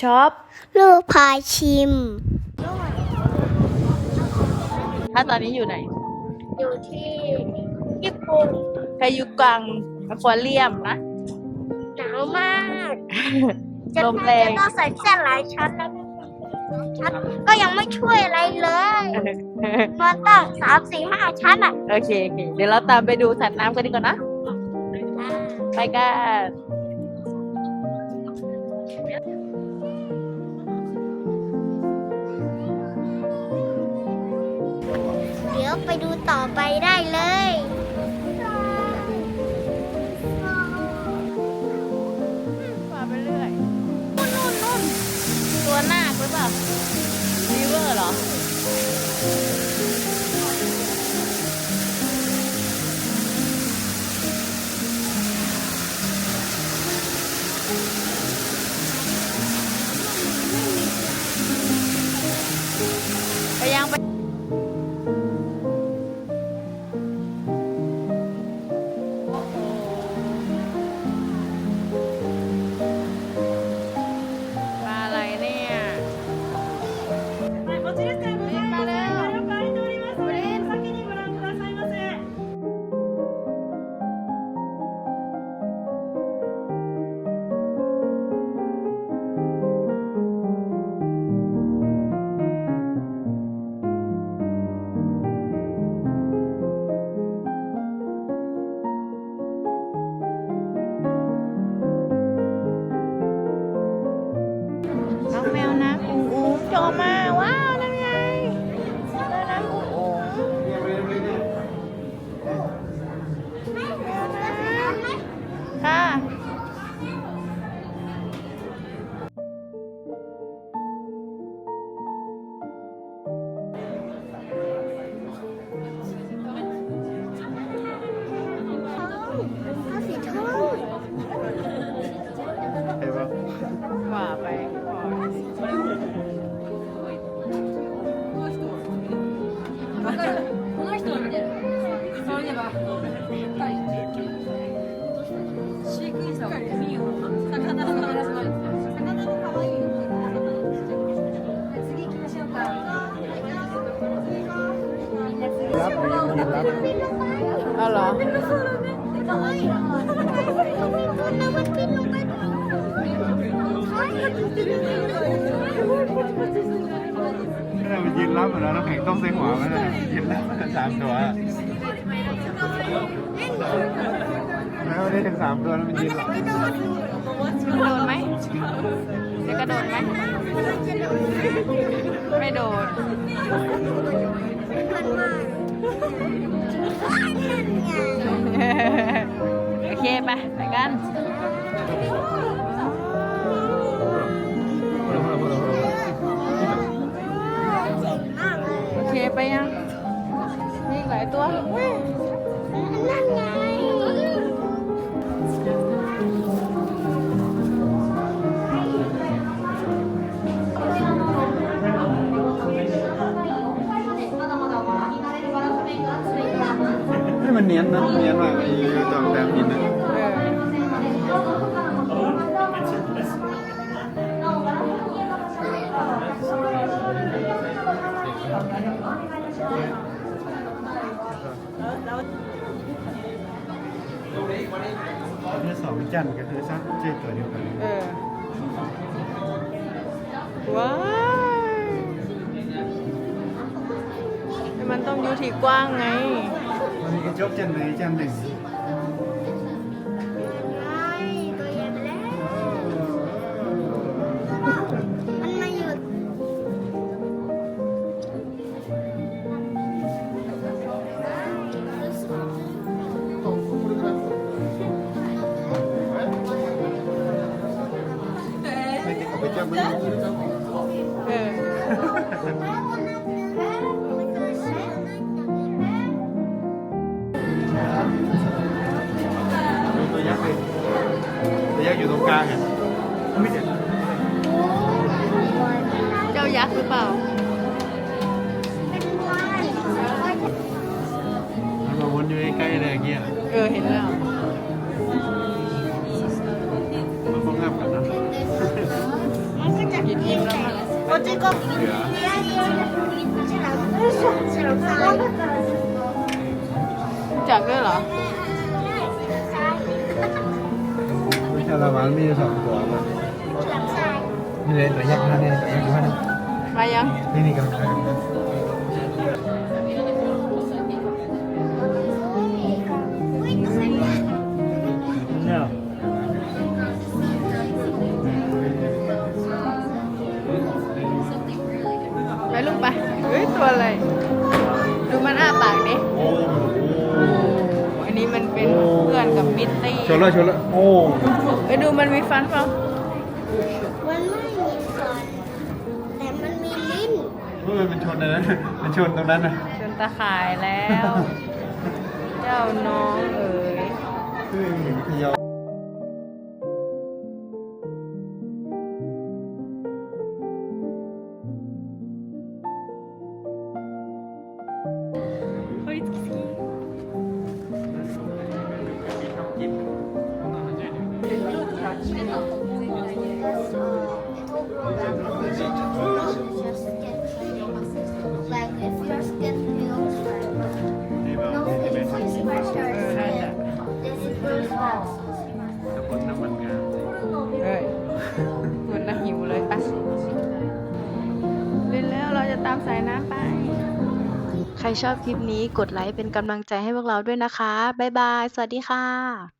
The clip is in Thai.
ช็อป ลูกพาชิม ถ้าตอนนี้อยู่ไหน อยู่ที่ญี่ปุ่นคายุกังอควาเรียมนะ หนาวมากจะลมแรงจะต้องใส่เสื้อหลายชั้นแล้วชั้นก็ยังไม่ช่วยอะไรเลยมันตั้งสามสี่ห้าชั้นอะ โอเคโอเค เดี๋ยวเราตามไปดูสัตว์น้ำกันดีกว่านะ ไปกัน เดี๋ยวไปดูต่อไปได้เลยมาไปเรื่อย นู่นนู่นนู่นตัวนาคหรือเปล่ารีเวอร์เหรอ เอาเหรอไม่ได้มันยืนรับมาแล้วน้ำแข็งต้องใส่หัวมันเลยยืนรับมาสามตัวแล้วได้ถึงสามตัวแล้วมันยืนรับกโดดไหมจะกระโดดไหม ไม่โดด โอเคไปไปกัน ให้มันเนียนนะเนียนมากไอ้จอมแต้มหินนะเออที่สองจันก็คือซักเจ๊ตัวเดียวกันเออว้าวแต่มันต้องอยู่ที่กว้างไง มันมีกระจก หรือเปล่ามันมาวนอยู่ใกล้ๆเลยอย่างเงี้ยเออเห็นแล้วมันก็งับกันนะกินอิ่มแล้วค่ะ Rodrigo, Tiago, จากด้วยเหรอ ไม่ใช่ละวันมีสองตัวมัน Tiago, มีเลยตัวยักษ์นะเนี่ยตัวยักษ์นะ มายัง นี่นี่กำลังไปเนี่ยไปลูกไปเฮ้ย ตัวอะไร ดูมันอ้าปากดิโอ้โหอันนี้มันเป็นเพื่อนกับมิตตี้ชนแล้วชนแล้วโอ้ ไปดูมันมีฟันเปล่า มันไม่มีฟันแต่มันมีลิ้น เฮ้ยมันชนนะมันชนตรงนั้นนะจนตาข่ายแล้ว เจ้าน้องเอ๋ยเฮ้ยเหมือนพยอามสายน้ำไป ใครชอบคลิปนี้กดไลค์เป็นกำลังใจให้พวกเราด้วยนะคะ บ๊ายบาย สวัสดีค่ะ